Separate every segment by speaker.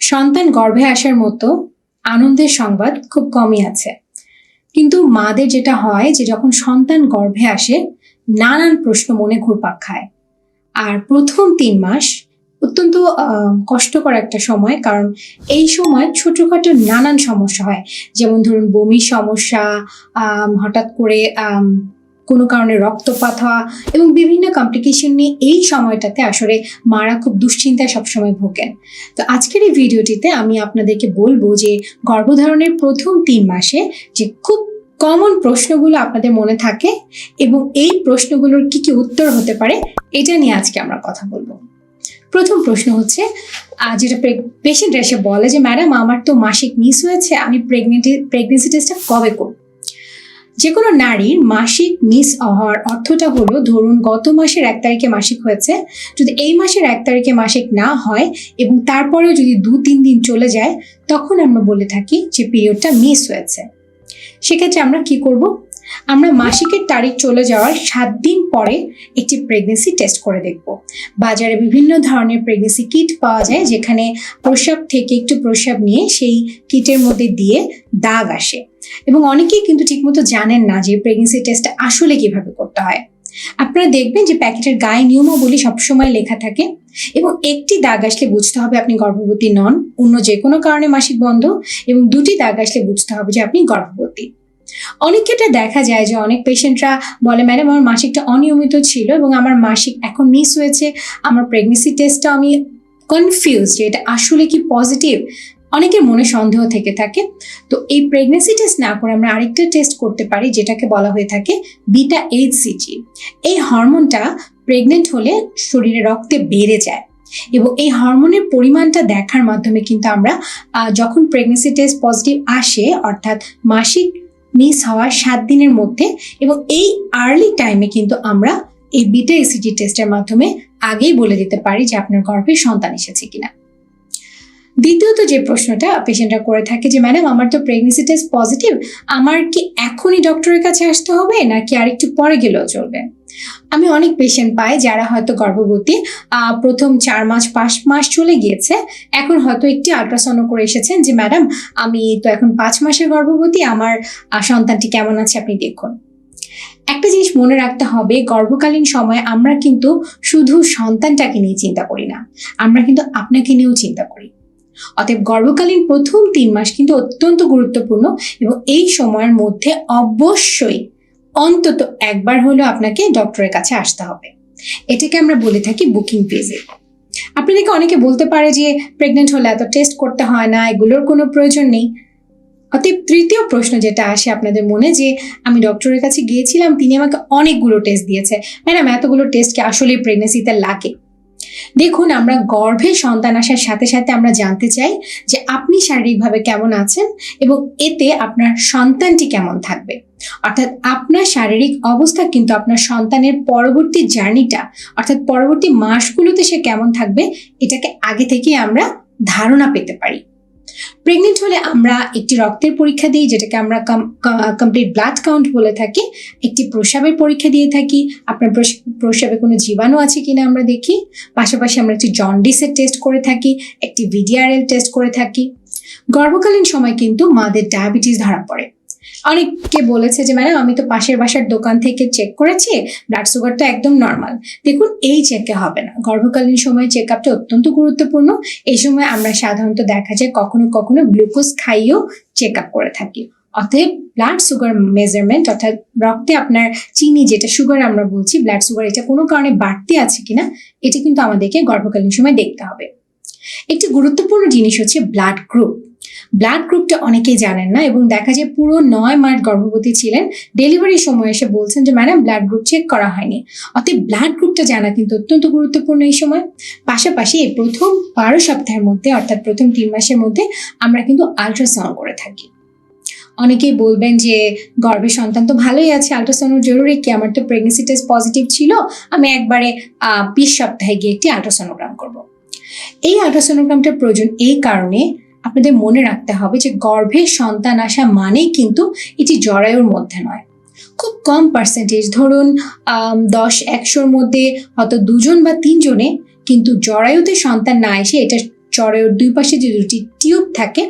Speaker 1: সন্তান গর্ভে আসার মতো আনন্দের সংবাদ খুব কমই আছে। কিন্তু মাদের যেটা হয় যে, যখন সন্তান গর্ভে আসে, নানান প্রশ্ন মনে ঘুরপাক খায়। আর প্রথম তিন মাস অত্যন্ত কষ্টকর একটা সময়, কারণ এই সময় ছোটখাটো নানান সমস্যা হয়। যেমন ধরুন, বমির সমস্যা হঠাৎ করে কোনো কারণে রক্তপাত হওয়া এবং বিভিন্ন কমপ্লিকেশন নিয়ে এই সময়টাতে আসলে মারা খুব দুশ্চিন্তায় সবসময় ভোগেন। তো আজকের এই ভিডিওটিতে আমি আপনাদেরকে বলব যে গর্ভধারণের প্রথম তিন মাসে যে খুব কমন প্রশ্নগুলো আপনাদের মনে থাকে এবং এই প্রশ্নগুলোর কি কি উত্তর হতে পারে, এটা নিয়ে আজকে আমরা কথা বলব। প্রথম প্রশ্ন হচ্ছে যেটা পেশেন্ট এসে বলে যে ম্যাডাম আমার তো মাসিক মিস হয়েছে, আমি প্রেগনেন্টি প্রেগনেন্সি টেস্টটা কবে করব? যে কোনো নারীর মাসিক মিস হওয়ার অর্থটা হলো, ধরুন গত মাসের এক তারিখে মাসিক হয়েছে, যদি এই মাসের এক তারিখে মাসিক না হয় এবং তারপরেও যদি দু, তিন দিন চলে যায়, তখন আমরা বলে থাকি যে পিরিয়ডটা মিস হয়েছে। সেক্ষেত্রে আমরা কি করব? আমরা মাসিকের তারিখ চলে যাওয়ার সাত দিন পরে একটি প্রেগনেন্সি টেস্ট করে দেখব। বাজারে বিভিন্ন ধরনের প্রেগনেন্সি কিট পাওয়া যায়, যেখানে প্রস্রাব থেকে একটু প্রস্রাব নিয়ে সেই কিটের মধ্যে দিয়ে দাগ আসে। এবং অনেকেই কিন্তু ঠিকমতো জানেন না যে প্রেগনেন্সি টেস্ট আসলে কীভাবে করতে হয়। আপনারা দেখবেন যে প্যাকেটের গায়ে নিয়মাবলী সবসময় লেখা থাকে এবং একটি দাগ আসলে বুঝতে হবে আপনি গর্ভবতী নন, অন্য যে কোনো কারণে মাসিক বন্ধ এবং দুটি দাগ আসলে বুঝতে হবে যে আপনি গর্ভবতী। অনেক ক্ষেত্রে দেখা যায় যে অনেক পেশেন্টরা বলে ম্যাডাম আমার মাসিকটা অনিয়মিত ছিল এবং আমার মাসিক এখন মিস হয়েছে। আমার প্রেগনেন্সি টেস্টটা আমি কনফিউজ যে এটা আসলে কি পজিটিভ অনেকের মনে সন্দেহ থেকে থাকে। তো এই প্রেগনেন্সি টেস্ট না করে আমরা আরেকটা টেস্ট করতে পারি, যেটাকে বলা হয়ে থাকে বিটা এইচসিজি এই হরমোনটা প্রেগনেন্ট হলে শরীরে রক্তে বেড়ে যায় এবং এই হরমোনের পরিমাণটা দেখার মাধ্যমে কিন্তু আমরা যখন প্রেগনেন্সি টেস্ট পজিটিভ আসে, অর্থাৎ মাসিক মিস হওয়ার সাত দিনের মধ্যে এবং এই আর্লি টাইমে কিন্তু আমরা এই বিটা এসিজি টেস্টের মাধ্যমে আগেই বলে দিতে পারি যে আপনার গর্ভে সন্তান এসেছে কিনা। দ্বিতীয়ত যে প্রশ্নটা পেশেন্টরা করে থাকে যে ম্যাডাম আমার তো প্রেগনেন্সি টেস্ট পজিটিভ আমার কি এখনই ডক্টরের কাছে আসতে হবে, নাকি আরেকটু পরে গেলেও চলবে? আমি অনেক পেশেন্ট পাই যারা হয়তো গর্ভবতী প্রথম চার মাস, পাঁচ মাস চলে গিয়েছে, এখন হয়তো একটি আল্ট্রাসাউন্ড করে এসেছেন যে ম্যাডাম আমি তো এখন পাঁচ মাসের গর্ভবতী, আমার সন্তানটি কেমন আছে আপনি দেখুন। একটা জিনিস মনে রাখতে হবে, গর্ভকালীন সময়ে আমরা কিন্তু শুধু সন্তানটাকে নিয়ে চিন্তা করি না, আমরা কিন্তু আপনাকে নিয়েও চিন্তা করি। অতএব গর্ভকালীন প্রথম তিন মাস কিন্তু অত্যন্ত গুরুত্বপূর্ণ এবং এই সময়ের মধ্যে অবশ্যই অন্তত একবার হলেও আপনাকে ডক্টরের কাছে আসতে হবে। এটাকে আমরা বলে থাকি বুকিং ভিজিট আপনাদেরকে অনেকে বলতে পারে যে প্রেগনেন্ট হলে এত টেস্ট করতে হয় না, এগুলোর কোনো প্রয়োজন নেই। অতএব তৃতীয় প্রশ্ন যেটা আসে আপনাদের মনে যে আমি ডক্টরের কাছে গিয়েছিলাম, তিনি আমাকে অনেকগুলো টেস্ট দিয়েছে। ম্যাডাম, এতগুলো টেস্ট কি আসলে প্রেগনেন্সিতে লাগে? দেখুন, আমরা গর্ভে সন্তান আসার সাথে সাথে আমরা জানতে চাই যে আপনি শারীরিকভাবে কেমন আছেন এবং এতে আপনার সন্তানটি কেমন থাকবে। অর্থাৎ আপনার শারীরিক অবস্থা কিন্তু আপনার সন্তানের পরবর্তী জার্নিটা, অর্থাৎ পরবর্তী মাসগুলোতে সে কেমন থাকবে, এটাকে আগে থেকেই আমরা ধারণা পেতে পারি। প্রেগনেন্ট হলে আমরা একটি রক্তের পরীক্ষা দিই, যেটাকে আমরা কমপ্লিট ব্লাড কাউন্ট বলে থাকি। একটি প্রসাবের পরীক্ষা দিয়ে থাকি। আপনার প্রস- প্রস্রাবে কোনো জীবাণু আছে কিনা আমরা দেখি। পাশাপাশি আমরা একটি জন্ডিসের টেস্ট করে থাকি, একটি ভিডিআরএল টেস্ট করে থাকি। গর্ভকালীন সময় কিন্তু মাদের ডায়াবেটিস ধরা পড়ে। অনেককে বলেছে যে, ম্যাডাম, আমি তো পাশের বাসার দোকান থেকে চেক করেছি ব্লাড সুগার তো একদম নর্মাল দেখুন, এই চেকে হবে না। গর্ভকালীন সময় চেক আপটা অত্যন্ত গুরুত্বপূর্ণ। এই সময় আমরা সাধারণত দেখা যায় কখনো কখনো গ্লুকোজ খাইয়েও চেক আপ করে থাকি। অতএব ব্লাড সুগার মেজারমেন্ট অর্থাৎ রক্তে আপনার চিনি, যেটা সুগার আমরা বলছি ব্লাড সুগার এটা কোনো কারণে বাড়তি আছে কিনা, এটা কিন্তু আমাদেরকে গর্ভকালীন সময় দেখতে হবে। একটি গুরুত্বপূর্ণ জিনিস হচ্ছে ব্লাড গ্রুপ ব্লাড গ্রুপটা অনেকেই জানেন না এবং দেখা যায় পুরো নয় মাস গর্ভবতী ছিলেন। ডেলিভারির সময় এসে বলছেন যে ম্যাডাম ব্লাড গ্রুপ চেক করা হয়নি। অতএব ব্লাড গ্রুপটা জানা কিন্তু অত্যন্ত গুরুত্বপূর্ণ এই সময়। পাশাপাশি এই প্রথম বারো সপ্তাহের মধ্যে, অর্থাৎ প্রথম তিন মাসের মধ্যে, আমরা কিন্তু আল্ট্রাসাউন্ড করে থাকি। অনেকেই বলবেন যে, গর্ভে সন্তান তো ভালোই আছে আল্ট্রাসাউন্ড জরুরি, কি আমার তো প্রেগনেন্সি টেস্ট পজিটিভ ছিল? আমি একবারে বিশ সপ্তাহে গিয়ে একটি আল্ট্রাসোনোগ্রাম করব। এই আল্ট্রাসোনোগ্রামটার প্রয়োজন এই কারণে আপনাদের মনে রাখতে হবে যে গর্ভে সন্তান আসা মানেই কিন্তু এটি জরায়ুর মধ্যে নয়। খুব কম পার্সেন্টেজ ধরুন দশ, একশোর মধ্যে হয়তো দুজন বা তিনজনে কিন্তু জরায়ুতে সন্তান না এসে এটা জরায়ুর দুই পাশে যে দুটি টিউব থাকে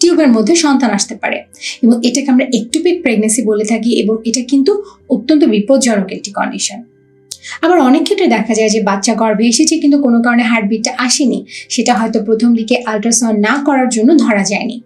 Speaker 1: টিউবের মধ্যে সন্তান আসতে পারে। এবং এটাকে আমরা একটুপিক প্রেগনেন্সি বলে থাকি এবং এটা কিন্তু অত্যন্ত বিপজ্জনক একটি কন্ডিশন আবার অনেক ক্ষেত্রে দেখা যায় যে বাচ্চা গর্ভে এসেছে কিন্তু কোনো কারণে হার্টবিটটা আসেনি। সেটা হয়তো প্রথম দিকে আল্ট্রাসাউন্ড না করার জন্য ধরা যায়নি।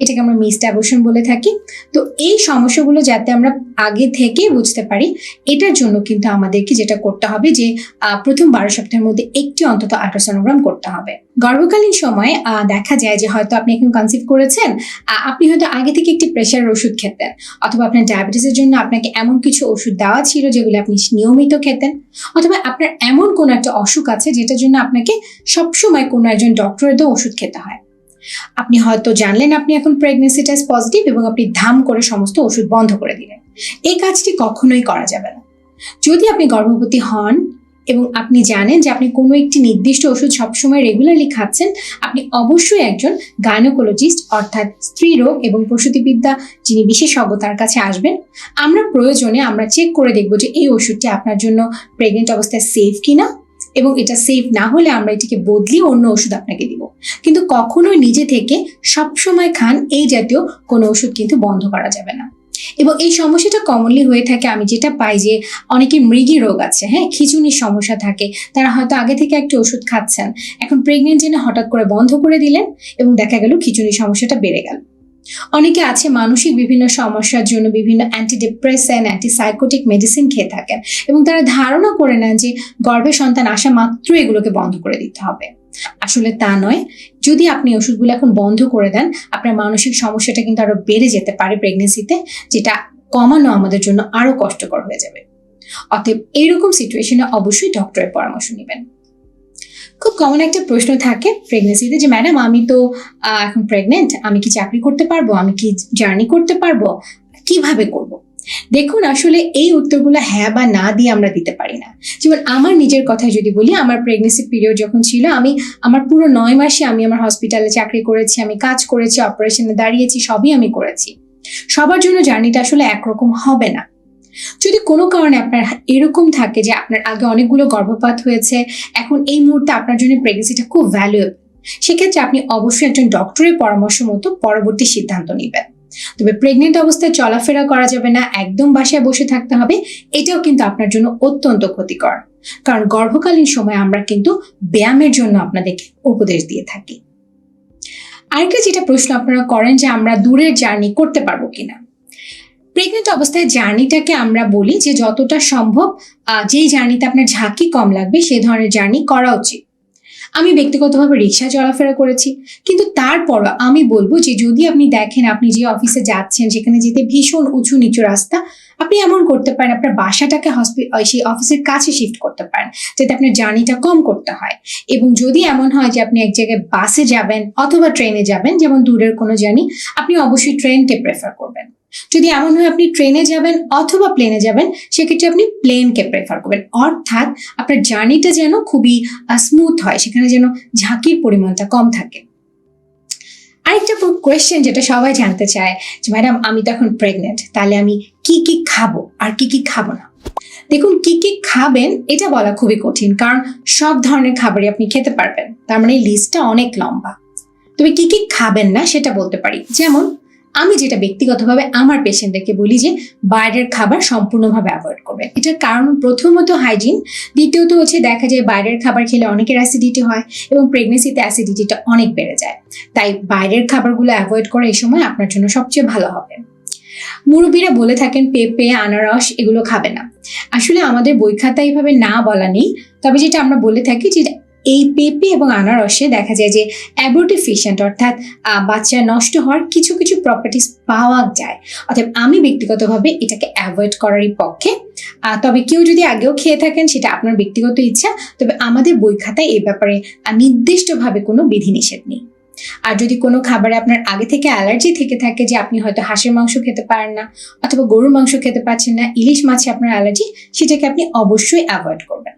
Speaker 1: এটাকে আমরা মিসড অ্যাবর্শন বলে থাকি। তো এই সমস্যাগুলো যাতে আমরা আগে থেকে বুঝতে পারি, এটার জন্য কিন্তু আমাদেরকে যেটা করতে হবে যে প্রথম বারো সপ্তাহের মধ্যে একটি অন্তত আল্ট্রাসোনোগ্রাম করতে হবে। গর্ভকালীন সময় দেখা যায় যে হয়তো আপনি এখন কনসিভ করেছেন আপনি হয়তো আগে থেকে একটি প্রেশারের ওষুধ খেতেন, অথবা আপনার ডায়াবেটিসের জন্য আপনাকে এমন কিছু ওষুধ দেওয়া ছিল যেগুলো আপনি নিয়মিত খেতেন, অথবা আপনার এমন কোনো একটা অসুখ আছে যেটার জন্য আপনাকে সবসময় কোনো একজন ডক্টরের তো ওষুধ খেতে হয়। আপনি হয়তো জানলেন আপনি এখন প্রেগনেন্সি টেস্ট পজিটিভ এবং আপনি ধাম করে সমস্ত ওষুধ বন্ধ করে দিলেন। এই কাজটি কখনোই করা যাবে না। যদি আপনি গর্ভবতী হন এবং আপনি জানেন যে আপনি কোনো একটি নির্দিষ্ট ওষুধ সবসময় রেগুলারলি খাচ্ছেন, আপনি অবশ্যই একজন গাইনোকোলজিস্ট অর্থাৎ স্ত্রী রোগ এবং প্রসূতিবিদ্যা যিনি বিশেষজ্ঞ তার কাছে আসবেন। আমরা প্রয়োজনে আমরা চেক করে দেখব যে এই ওষুধটি আপনার জন্য প্রেগনেন্ট অবস্থায় সেফ কিনা। এবং এটা সেফ না হলে আমরা এটিকে বদলিয়ে অন্য ওষুধ আপনাকে দিব। কিন্তু কখনোই নিজে থেকে সবসময় খান, এই জাতীয় কোনো ওষুধ কিন্তু বন্ধ করা যাবে না। এবং এই সমস্যাটা কমনলি হয়ে থাকে, আমি যেটা পাই যে অনেকে মৃগী রোগ আছে হ্যাঁ? খিচুনির সমস্যা থাকে, তারা হয়তো আগে থেকে একটা ওষুধ খাচ্ছেন, এখন প্রেগনেন্ট জেনে হঠাৎ করে বন্ধ করে দিলেন এবং দেখা গেল খিচুনির সমস্যাটা বেড়ে গেল। অনেকে আছে মানসিক বিভিন্ন সমস্যার জন্য বিভিন্ন অ্যান্টিডিপ্রেসেন্ট অ্যান্টিসাইকোটিক মেডিসিন খেয়ে থাকেন এবং তারা ধারণা করে নেন যে গর্ভে সন্তান আসা মাত্র এগুলোকে বন্ধ করে দিতে হবে। আসলে তা নয়। যদি আপনি ওষুধগুলো এখন বন্ধ করে দেন, আপনার মানসিক সমস্যাটা কিন্তু আরও বেড়ে যেতে পারে প্রেগনেন্সিতে যেটা কমানো আমাদের জন্য আরও কষ্টকর হয়ে যাবে। অতএব এইরকম সিচুয়েশনে অবশ্যই ডক্টরের পরামর্শ নেবেন। খুব কমন একটা প্রশ্ন থাকে প্রেগনেন্সিতে যে ম্যাডাম আমি তো এখন প্রেগনেন্ট আমি কি চাকরি করতে পারব? আমি কি জার্নি করতে পারব? কীভাবে করব? দেখুন, আসলে এই উত্তরগুলো হ্যাঁ বা না দিয়ে আমরা দিতে পারি না। যেমন আমার নিজের কথা যদি বলি, আমার প্রেগনেন্সি পিরিয়ড যখন ছিল, আমি, আমার পুরো নয় মাসে আমি আমার হসপিটালে চাকরি করেছি, আমি কাজ করেছি অপারেশনে দাঁড়িয়েছি, সবই আমি করেছি। সবার জন্য জার্নিটা আসলে একরকম হবে না। যদি কোনো কারণে আপনার এরকম থাকে যে আপনার আগে অনেকগুলো গর্ভপাত হয়েছে, এখন এই মুহূর্তে আপনার জন্য প্রেগনেন্সিটা খুব ভ্যালুয়েবল সেক্ষেত্রে আপনি অবশ্যই একজন ডক্টরের পরামর্শ মতো পরবর্তী সিদ্ধান্ত নেবেন। তবে প্রেগনেন্ট অবস্থায় চলাফেরা করা যাবে না, একদম বাসায় বসে থাকতে হবে, এটাও কিন্তু আপনার জন্য অত্যন্ত ক্ষতিকর। কারণ গর্ভকালীন সময় আমরা কিন্তু ব্যায়ামের জন্য আপনাদেরকে উপদেশ দিয়ে থাকি। আরেকটা যেটা প্রশ্ন আপনারা করেন যে আমরা দূরের জার্নি করতে পারব কিনা। প্রেগনেন্ট অবস্থায় জার্নিটাকে আমরা বলি যে যতটা সম্ভব যেই জার্নিতে আপনার ঝাঁকি কম লাগবে সেই ধরনের জার্নি করা উচিত। আমি ব্যক্তিগতভাবে রিক্সা চলাফেরা করেছি, কিন্তু তারপরও আমি বলব যে যদি আপনি দেখেন, আপনি যে অফিসে যাচ্ছেন সেখানে যেতে ভীষণ উঁচু নিচু রাস্তা, আপনি এমন করতে পারেন, আপনার বাসাটাকে সেই অফিসের কাছে শিফট করতে পারেন, যাতে আপনার জার্নিটা কম করতে হয়। এবং যদি এমন হয় যে আপনি এক জায়গায় বাসে যাবেন অথবা ট্রেনে যাবেন, যেমন দূরের কোনো জার্নি আপনি অবশ্যই ট্রেনকে প্রেফার করবেন। যদি এমন হয় আপনি ট্রেনে যাবেন অথবা প্লেনে যাবেন, সেক্ষেত্রে আপনি প্লেনকে প্রেফার করবেন। অর্থাৎ আপনার জার্নিটা যেন খুবই স্মুথ হয়, সেখানে যেন ঝাঁকির পরিমাণটা কম থাকে। আরেকটা কোয়েশ্চেন যেটা সবাই জানতে চায়, যে ম্যাডাম, আমি তো এখন প্রেগনেন্ট তাহলে আমি কি কি খাব? আর কি কি খাব না? দেখুন, কি কি খাবেন, এটা বলা খুবই কঠিন, কারণ সব ধরনের খাবারই আপনি খেতে পারবেন। তার মানে লিস্টটা অনেক লম্বা। তবে কি কি খাবেন না, সেটা বলতে পারি। যেমন আমি যেটা ব্যক্তিগতভাবে আমার পেশেন্টদেরকে বলি যে, বাইরের খাবার সম্পূর্ণভাবে অ্যাভয়েড করবে। এটার কারণ প্রথমত হাইজিন দ্বিতীয়ত হচ্ছে দেখা যায় বাইরের খাবার খেলে অনেকের অ্যাসিডিটি হয় এবং প্রেগনেন্সিতে অ্যাসিডিটিটা অনেক বেড়ে যায়। তাই বাইরের খাবারগুলো অ্যাভয়েড করা এই সময় আপনার জন্য সবচেয়ে ভালো হবে। মুরব্বীরা বলে থাকেন, পেঁপে, আনারস এগুলো খাবে না। আসলে আমাদের বই খাতায় এইভাবে না বলা নেই, তবে যেটা আমরা বলে থাকি যে এই পেঁপে এবং আনারসে দেখা যায় যে অ্যাবোর্টিফিশিয়েন্ট অর্থাৎ বাচ্চা নষ্ট হওয়ার কিছু কিছু প্রপার্টিস পাওয়া যায়। অর্থাৎ আমি ব্যক্তিগতভাবে এটাকে অ্যাভয়েড করারই পক্ষে। তবে কেউ যদি আগেও খেয়ে থাকেন, সেটা আপনার ব্যক্তিগত ইচ্ছা। তবে আমাদের বই খাতায় এই ব্যাপারে নির্দিষ্টভাবে কোনো বিধিনিষেধ নেই। আর যদি কোনো খাবারে আপনার আগে থেকে অ্যালার্জি থেকে থাকে যে আপনি হয়তো হাঁসের মাংস খেতে পারেন না, অথবা গরুর মাংস খেতে পারছেন না, ইলিশ মাছে আপনার অ্যালার্জি, সেটাকে আপনি অবশ্যই অ্যাভয়েড করবেন।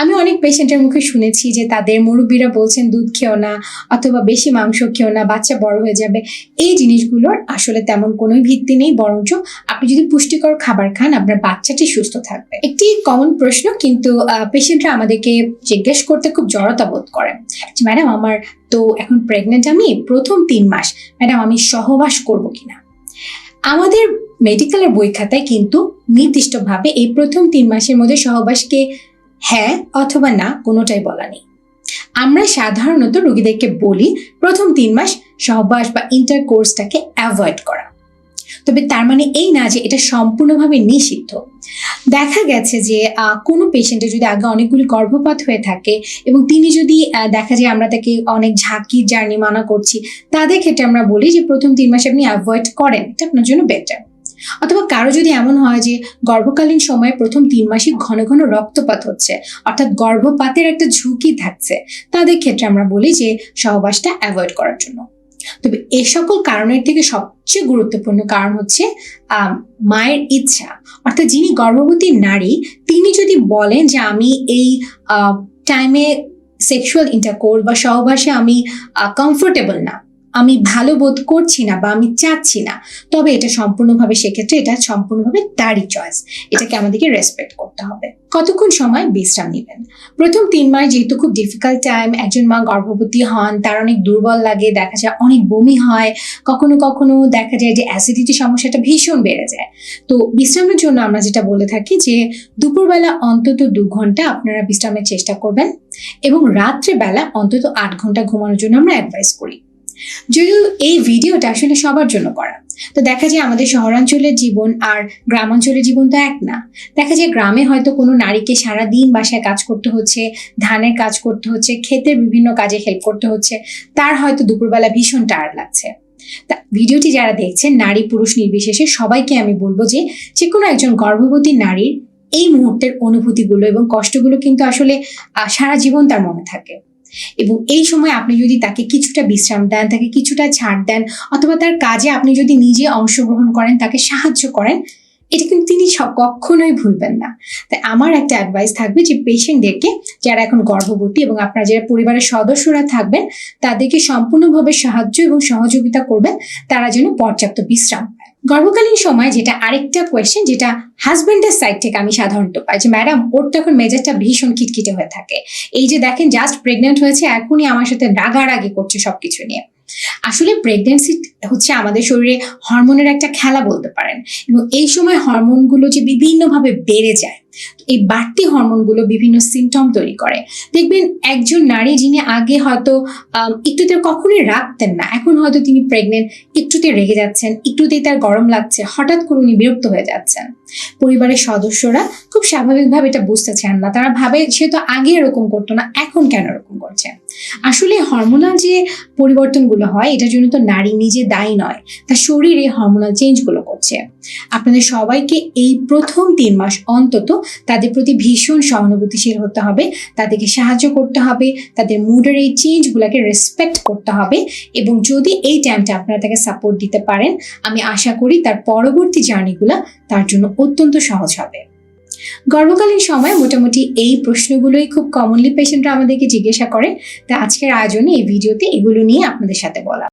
Speaker 1: আমি অনেক পেশেন্টের মুখে শুনেছি যে তাদের মুরব্বীরা বলছেন, দুধ খেও না অথবা বেশি মাংস খেও না, বাচ্চা বড় হয়ে যাবে। এই জিনিসগুলোর আসলে তেমন কোনো ভিত্তি নেই, বরঞ্চ আপনি যদি পুষ্টিকর খাবার খান, আপনার বাচ্চাটি সুস্থ থাকবে। একটি কমন প্রশ্ন, কিন্তু পেশেন্টরা আমাদেরকে জিজ্ঞেস করতে খুব জড়তা বোধ করেন। যে, ম্যাডাম, আমার তো এখন প্রেগনেন্ট আমি, প্রথম তিন মাস, ম্যাডাম, আমি সহবাস করব কিনা? আমাদের মেডিকেলের বই খাতায় কিন্তু নির্দিষ্টভাবে এই প্রথম তিন মাসের মধ্যে সহবাসকে হ্যাঁ অথবা না কোনোটাই বলা নেই। আমরা সাধারণত রোগীদেরকে বলি প্রথম তিন মাস সহবাস বা ইন্টার কোর্সটাকে অ্যাভয়েড করা। তবে তার মানে এই না যে এটা সম্পূর্ণভাবে নিষিদ্ধ। দেখা গেছে যে কোনো পেশেন্টের যদি আগে অনেকগুলি গর্ভপাত হয়ে থাকে এবং তিনি যদি দেখা যায় আমরা তাকে অনেক ঝাঁকির জার্নি মানা করছি, তাদের ক্ষেত্রে আমরা বলি যে প্রথম তিন মাসে আপনি অ্যাভয়েড করেন, এটা আপনার জন্য বেটার অথবা কারও যদি এমন হয় যে গর্ভকালীন সময়ে প্রথম তিন মাসে ঘন ঘন রক্তপাত হচ্ছে, অর্থাৎ গর্ভপাতের একটা ঝুঁকি থাকছে, তাদের ক্ষেত্রে আমরা বলি যে সহবাসটা অ্যাভয়েড করার জন্য। তবে এ সকল কারণের থেকে সবচেয়ে গুরুত্বপূর্ণ কারণ হচ্ছে মায়ের ইচ্ছা। অর্থাৎ যিনি গর্ভবতী নারী, তিনি যদি বলেন যে আমি এই টাইমে সেক্সুয়াল ইন্টারকোর্স বা সহবাসে আমি কমফোর্টেবল না আমি ভালো বোধ করছি না বা আমি চাচ্ছি না, তবে এটা সম্পূর্ণভাবে সেক্ষেত্রে এটা সম্পূর্ণভাবে তারই চয়েস এটাকে আমাদেরকে রেসপেক্ট করতে হবে। কতক্ষণ সময়? বিশ্রাম নেবেন। প্রথম তিন মাস যেহেতু খুব ডিফিকাল্ট টাইম একজন মা গর্ভবতী হন, তার অনেক দুর্বল লাগে, দেখা যায় অনেক বমি হয়, কখনো কখনো দেখা যায় যে অ্যাসিডিটি সমস্যাটা ভীষণ বেড়ে যায়। তো বিশ্রামের জন্য আমরা যেটা বলে থাকি যে, দুপুরবেলা অন্তত দু ঘণ্টা আপনারা বিশ্রামের চেষ্টা করবেন এবং রাত্রেবেলা অন্তত আট ঘণ্টা ঘুমানোর জন্য আমরা অ্যাডভাইস করি। যদিও এই ভিডিওটা আসলে সবার জন্য করা। তো দেখা যায় আমাদের শহরাঞ্চলের জীবন আর গ্রামাঞ্চলের জীবন তো এক না। দেখা যায় গ্রামে হয়তো কোনো নারীকে সারা দিন বাসায় কাজ করতে হচ্ছে, ধানের কাজ করতে হচ্ছে, ক্ষেতের বিভিন্ন কাজে হেল্প করতে হচ্ছে, তার হয়তো দুপুরবেলা ভীষণ টায়ার্ড লাগছে। তা ভিডিওটি যারা দেখছেন, নারী পুরুষ নির্বিশেষে, সবাইকে আমি বলব যে যে কোনো একজন গর্ভবতী নারীর এই মুহূর্তের অনুভূতিগুলো এবং কষ্টগুলো কিন্তু আসলে সারা জীবন তার মনে থাকে। এবং এই সময় আপনি যদি তাকে কিছুটা বিশ্রাম দেন, তাকে কিছুটা ছাড় দেন, অথবা তার কাজে আপনি যদি নিজে অংশগ্রহণ করেন, তাকে সাহায্য করেন, এটা কিন্তু তিনি সব- কখনোই ভুলবেন না। তাই আমার একটা অ্যাডভাইস থাকবে যে পেশেন্টদেরকে যারা এখন গর্ভবতী এবং আপনার যারা পরিবারের সদস্যরা থাকবেন, তাদেরকে সম্পূর্ণভাবে সাহায্য এবং সহযোগিতা করবেন, তারা যেন পর্যাপ্ত বিশ্রাম গর্ভকালীন সময় যেটা আরেকটা কোয়েশ্চেন যেটা হাজবেন্ডের সাইড থেকে আমি সাধারণত পাই যে ম্যাডাম ওর তখন মেজাজটা ভীষণ খিটখিটে হয়ে থাকে। এই যে দেখেন জাস্ট প্রেগনেন্ট হয়েছে, এখনই আমার সাথে রাগারাগি করছে সবকিছু নিয়ে। আসলে প্রেগনেন্সি হচ্ছে আমাদের শরীরে হরমোনের একটা খেলা বলতে পারেন। এবং এই সময় হরমোনগুলো যে বিভিন্নভাবে বেড়ে যায় এই বাড়তি হরমোনগুলো বিভিন্ন সিমটম তৈরি করে। দেখবেন একজন নারী যিনি আগে হয়তো একটুতে কখনোই রাখতেন না, এখন হয়তো তিনি প্রেগনেন্ট একটুতে রেগে যাচ্ছেন, একটুতেই তার গরম লাগছে, হঠাৎ করে উনি বিরক্ত হয়ে যাচ্ছেন। পরিবারের সদস্যরা খুব স্বাভাবিকভাবে এটা বুঝতে চান না, তারা ভাবে সে তো আগে এরকম করতো না, এখন কেন এরকম করছে? আসলে হরমোনাল যে পরিবর্তনগুলো হয়, এটার জন্য তো নারী নিজে দায়ী নয়, তার শরীরে হরমোনাল চেঞ্জগুলো করছে। আপনাদের সবাইকে এই প্রথম তিন মাস অন্তত তাদের প্রতি ভীষণ সহানুভূতিশীল হতে হবে, তাদেরকে সাহায্য করতে হবে, তাদের মুডের এই চেঞ্জগুলোকে রেসপেক্ট করতে হবে এবং যদি এই টাইমটা আপনারা তাকে সাপোর্ট দিতে পারেন, আমি আশা করি তার পরবর্তী জার্নিগুলো তার জন্য অত্যন্ত সহজ হবে। গর্ভকালীন সময় মোটামুটি এই প্রশ্নগুলোই খুব কমনলি পেশেন্টরা আমাদেরকে জিজ্ঞাসা করে। তা আজকের আয়োজনে এই ভিডিওতে এগুলো নিয়ে আপনাদের সাথে বলা